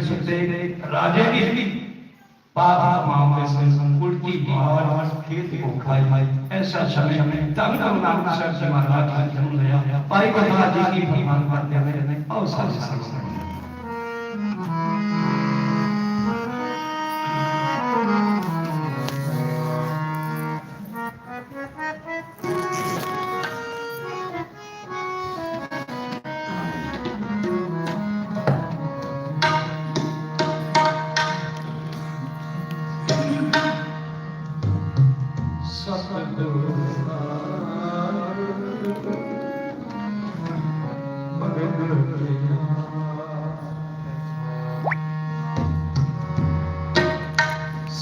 सुते राजे की पाप मामा से उल्टी मार खेत को खाई ऐसा समय में तब तक नाम सर से महाराज का जन्म लिया पाई को महाराज जी की भगवान करते और अवसर से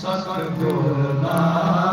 sakın now.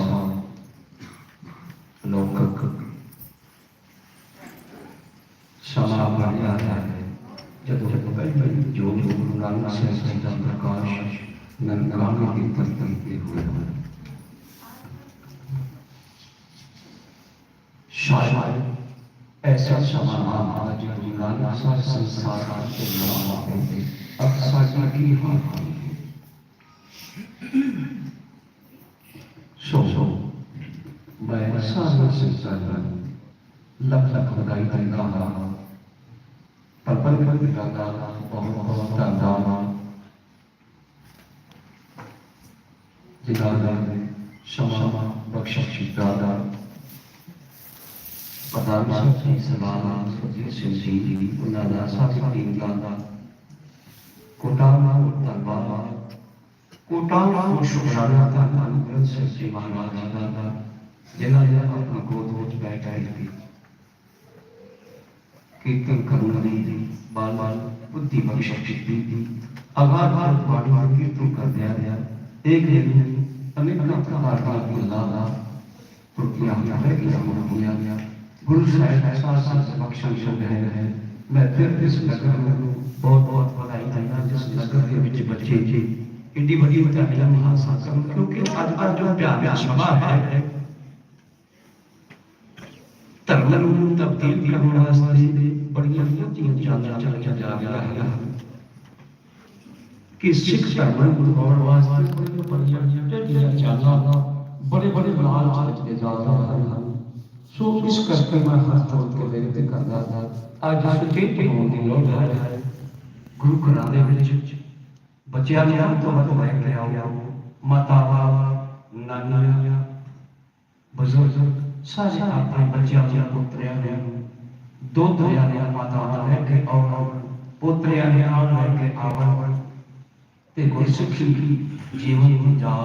ऐसा लौकिक समा बढ़िया है जब जब कई कई जो गुरु नानक से सच्चा प्रकाश नंदगामी की तरती हुए शायद ऐसा समाधान आज गुरु नानक सा संसार के नाम होंगे अब साजना की हाँ सो सो मैं सारा संसार लख लख बधाई हूँ। पर पर पर दादा बहुत बहुत दादा जिदादा क्षमा बख्शिश दादा पदार्थ की सलामा सजी सिंधी उन्नादा साथी दादा कोटामा तलवामा कोटामा शुक्राना दादा अनुग्रह से जीवाना दादा जिन्हें जिन्हें अपना गोद गोद बैठा थी कीर्तन करुणा दी बाल बाल बुद्धि बख्श दी अगाध भारत वाणी कीर्तन कर दिया गया एक दिन अनेक प्रकार का गुलाला त्रुटियाँ है कि हम किया गया गुरु साहिब साथ साथ बख्शन शब्द है मैं फिर इस नगर को बहुत बहुत बधाई देना जिस नगर के विच बच्चे जी इतनी बड़ी बधाई महासागर क्योंकि आज आज जो प्यार सभा है ਧਰਮ ਨੂੰ ਤਬਦੀਲ ਕਰਨ ਵਾਸਤੇ ਬੜੀਆਂ ਚੀਜ਼ਾਂ ਚੱਲੀਆਂ ਜਾ ਰਹੀਆਂ ਹਨ ਕਿ ਸਿੱਖ ਧਰਮ ਨੂੰ ਗੁਰਬਾਣ ਵਾਸਤੇ ਬੜੀਆਂ ਬੜੀਆਂ ਚਾਲਾਂ ਬੜੇ ਬੜੇ ਬਲਾਲ ਚੱਲਦੇ ਜਾ ਰਹੇ ਹਨ ਸੋ ਇਸ ਕਰਕੇ ਮੈਂ ਹੱਥ ਜੋੜ ਕੇ ਬੇਨਤੀ ਕਰਦਾ ਹਾਂ ਅੱਜ ਸੁਚੇਤ ਹੋਣ ਦੀ ਲੋੜ ਹੈ ਗੁਰੂ ਘਰਾਂ ਦੇ ਵਿੱਚ ਬੱਚਿਆਂ ਨੂੰ ਵੱਧ ਤੋਂ ਵੱਧ ਲੈ ਕੇ ਆਓ ਮਾਤਾਵਾਂ ਨਾਨੀਆਂ ਬਜ਼ੁਰਗ ਸਾਰੇ ਆਪਣੇ ਬੱਚਿਆਂ ਨੂੰ ਪੁੱਤਰਿਆਂ ਨੂੰ ਦੁੱਧ ਲਿਆਉਣ ਮਾਤਾਵਾਂ ਲੈ ਕੇ ਆਉਣ ਪੁੱਤਰਿਆਂ ਦੇ ਨਾਲ ਲੈ ਕੇ ਆਵਣ ਤੇ ਗੁਰਸਿੱਖੀ ਜੀਵਨ ਨੂੰ ਜਾ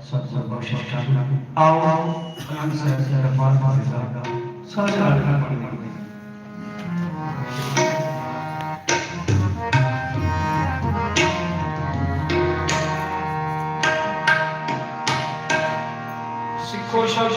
ਸਤਿ ਬਖਸ਼ਿਸ਼ ਕਰਨ ਆਓ ਅਨੰਦ ਸਾਹਿਬ ਦੇ ਦਰਬਾਰ ਵਿੱਚ ਸਾਡਾ ਸਾਰੇ ਆਖਣਾ ਪੜ੍ਹਨਾ ਸਿੱਖੋ ਸ਼ਬਦ